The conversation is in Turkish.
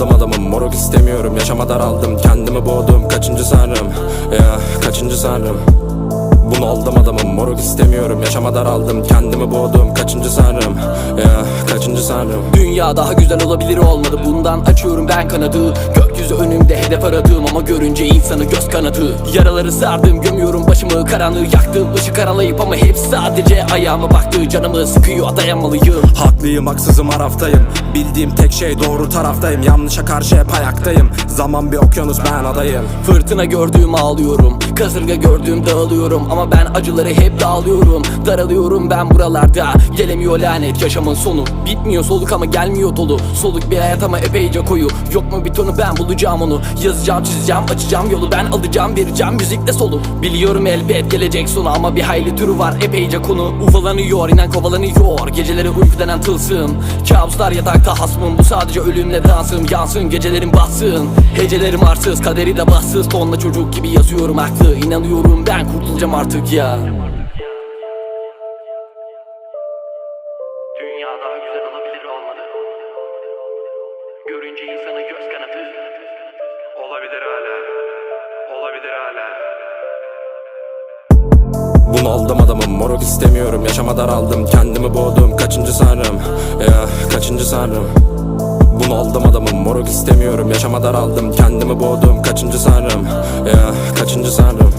Bunaldım adamım moruk istemiyorum. Yaşama daraldım kendimi boğdum. Kaçıncı sanrım? Ya kaçıncı sanrım? Bunaldım adamım moruk istemiyorum. Yaşama daraldım kendimi boğdum. Kaçıncı sanrım? Ya kaçıncı sanrım? Dünya daha güzel olabilir olmadı. Bundan açıyorum ben kanadı Gökyüzü önümde hedef aradığım Ama görünce insanı göz kanadı. Yaraları sardım gömüyorum başımı Karanlığı yaktım. Işık aralayıp Ama hep sadece ayağıma baktı. Canımı sıkıyor dayanmalıyım Haklıyım haksızım araftayım Bildiğim tek şey doğru taraftayım. Yanlışa karşı hep ayaktayım. Zaman bir okyanus ben adayım. Fırtına gördüğüm ağlıyorum. Kasırga gördüğüm dağılıyorum. Ama ben acıları hep dağılıyorum Daralıyorum ben buralarda. Gelemiyor lanet yaşamın sonu. Bitmiyor soluk ama gelmiyor dolu. Soluk bir hayat ama epeyce koyu. Yok mu bir tonu ben bulacağım onu. Yazacağım çizeceğim açacağım yolu. Ben alacağım vereceğim müzikle solu. Biliyorum elbet gelecek sonu Ama bir hayli türü var epeyce konu. Ufalanıyor inen kovalanıyor. Geceleri uyku denen tılsım. Kabuslar yatakta hasmım. Bu sadece ölümle dansım. Yansın gecelerim bassın Hecelerim arsız kaderi de bassız Tonla çocuk gibi yazıyorum haklı İnanıyorum ben kurtulacağım artık ya. Dünya daha güzel olabilir olmadı. Görünce insanı Bunaldım adamım moruk istemiyorum. Yaşama daraldım kendimi boğdum. Kaçıncı sanrım ya kaçıncı sanrım Bunaldım adamım moruk istemiyorum. Yaşama daraldım kendimi boğdum. Kaçıncı sanrım ya kaçıncı sanrım